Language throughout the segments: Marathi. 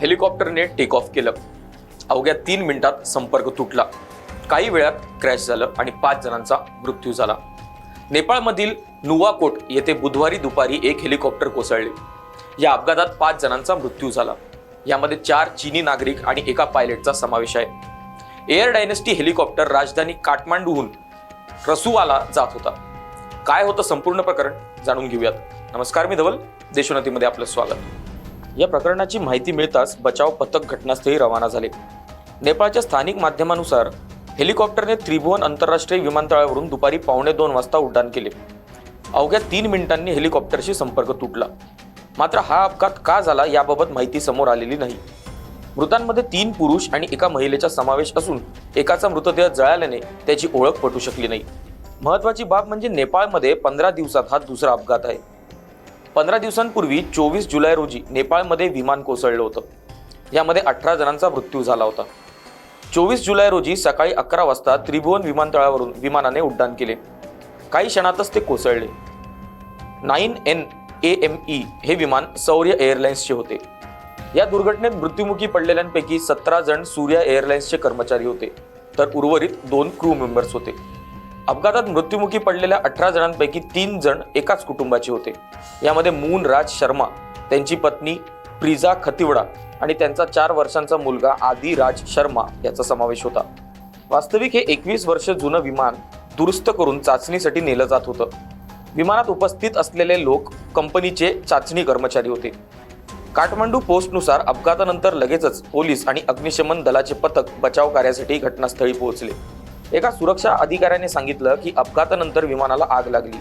हेलिकॉप्टरने टेक ऑफ केलं. अवघ्या तीन मिनिटात संपर्क तुटला. काही वेळात क्रॅश झालं आणि पाच जणांचा मृत्यू झाला. नेपाळमधील नुवाकोट येथे बुधवारी दुपारी एक हेलिकॉप्टर कोसळले. या अपघातात पाच जणांचा मृत्यू झाला. यामध्ये चार चीनी नागरिक आणि एका पायलटचा समावेश आहे. एअर डायनेस्टी हेलिकॉप्टर राजधानी काठमांडूहून रसुवाला जात होता. काय होतं संपूर्ण प्रकरण जाणून घेऊयात. नमस्कार मी धवल. देशोन्नतीमध्ये आपलं स्वागत. या प्रकरणाची माहिती मिळताच बचाव पथक घटनास्थळी रवाना झाले. नेपाळच्या स्थानिक माध्यमानुसार हेलिकॉप्टरने त्रिभुवन आंतरराष्ट्रीय विमानतळावरून दुपारी पावणे दोन वाजता उड्डाण केले. अवघ्या तीन मिनिटांनी हेलिकॉप्टरशी संपर्क तुटला. मात्र हा अपघात का झाला याबाबत माहिती समोर आलेली नाही. मृतांमध्ये तीन पुरुष आणि एका महिलेचा समावेश असून एकाचा मृतदेह जळाल्याने त्याची ओळख पटू शकली नाही. महत्वाची बाब म्हणजे नेपाळमध्ये पंधरा दिवसात हा दुसरा अपघात आहे. पंधरा दिवसांपूर्वी चोवीस जुलै रोजी नेपाळमध्ये विमान कोसळलं होतं. यामध्ये अठरा जणांचा मृत्यू झाला होता. चोवीस जुलै रोजी सकाळी अकरा वाजता त्रिभुवन विमानतळावरून विमानाने उड्डाण केले. काही क्षणातच ते कोसळले. Nine N A M E हे विमान सौर्य एअरलाइन्सचे होते. या दुर्घटनेत मृत्युमुखी पडलेल्यांपैकी सतरा जण सूर्या एअरलाइन्सचे कर्मचारी होते. तर उर्वरित दोन क्रू मेंबर्स होते. अपघातात मृत्युमुखी पडलेल्या अठरा जणांपैकी तीन जण एकाच कुटुंबाचे होते. यामध्ये मून राज शर्मा त्यांची पत्नी प्रिजा खतिवडा आणि त्यांचा चार वर्षांचा मुलगा आदी राज शर्मा याचा समावेश होता. वास्तविक हे एकवीस वर्ष जुनं विमान दुरुस्त करून चाचणीसाठी नेलं जात होतं. विमानात उपस्थित असलेले लोक कंपनीचे चाचणी कर्मचारी होते. काठमांडू पोस्टनुसार अपघातानंतर लगेचच पोलीस आणि अग्निशमन दलाचे पथक बचाव कार्यासाठी घटनास्थळी पोहोचले. एका सुरक्षा अधिकाऱ्याने सांगितलं की अपघातानंतर विमानाला आग लागली.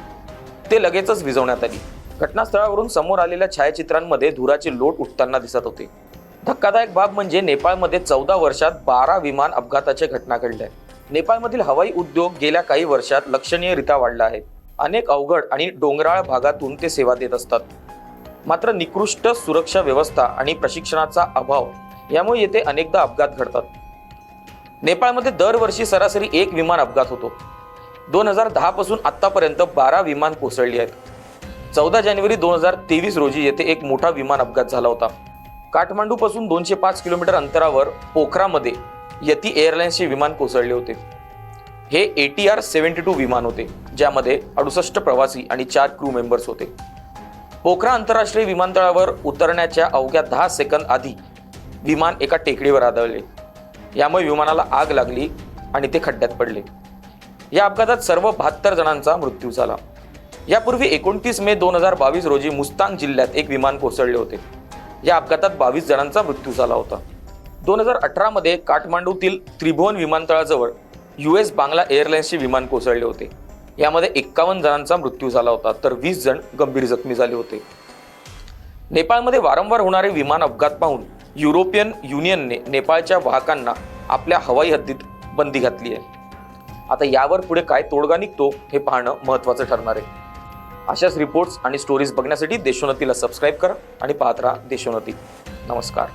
ते लगेचच विझवण्यात आली. घटनास्थळावरून समोर आलेल्या छायाचित्रांमध्ये धुराचे लोट उठताना दिसत होते. धक्कादायक बाब म्हणजे नेपाळमध्ये चौदा वर्षात बारा विमान अपघाताच्या घटना घडल्या. नेपाळमधील हवाई उद्योग गेल्या काही वर्षात लक्षणीयरित्या वाढला आहे. अनेक अवघड आणि डोंगराळ भागातून ते सेवा देत असतात. मात्र निकृष्ट सुरक्षा व्यवस्था आणि प्रशिक्षणाचा अभाव यामुळे येथे अनेकदा अपघात घडतात. नेपाळमध्ये दरवर्षी सरासरी एक विमान अपघात होतो. दोन हजार दहापासून आत्तापर्यंत बारा विमान कोसळली आहेत. चौदा जानेवारी दोन हजार तेवीस रोजी येथे एक मोठा विमान अपघात झाला होता. काठमांडूपासून दोनशे पाच किलोमीटर अंतरावर पोखरामध्ये यती एअरलाइन्सचे विमान कोसळले होते. हे A T R seventy two विमान होते ज्यामध्ये अडुसष्ट प्रवासी आणि चार क्रू मेंबर्स होते. पोखरा आंतरराष्ट्रीय विमानतळावर उतरण्याच्या अवघ्या दहा सेकंद आधी विमान एका टेकडीवर आदळले. यामुळे विमानाला आग लागली आणि ते खड्ड्यात पडले. या अपघातात सर्व बहात्तर जणांचा मृत्यू झाला. यापूर्वी एकोणतीस मे दोन हजार बावीस रोजी मुस्तांग जिल्ह्यात एक विमान कोसळले होते. या अपघातात बावीस जणांचा मृत्यू झाला होता. दोन हजार अठरामध्ये काठमांडूतील त्रिभुवन विमानतळाजवळ यू एस बांगला एअरलाइन्सचे विमान कोसळले होते. यामध्ये एक्कावन्न जणांचा मृत्यू झाला होता तर वीस जण गंभीर जखमी झाले होते. नेपाळमध्ये वारंवार होणारे विमान अपघात पाहून युरोपियन युनियनने नेपाळच्या वाहकांना आपल्या हवाई हद्दीत बंदी घातली आहे. आता यावर पुढे काय तोडगा निघतो हे पाहणं महत्त्वाचं ठरणार आहे. अशाच रिपोर्ट्स आणि स्टोरीज बघण्यासाठी देशोन्नतीला सबस्क्राईब करा आणि पाहत राहा देशोन्नती. नमस्कार.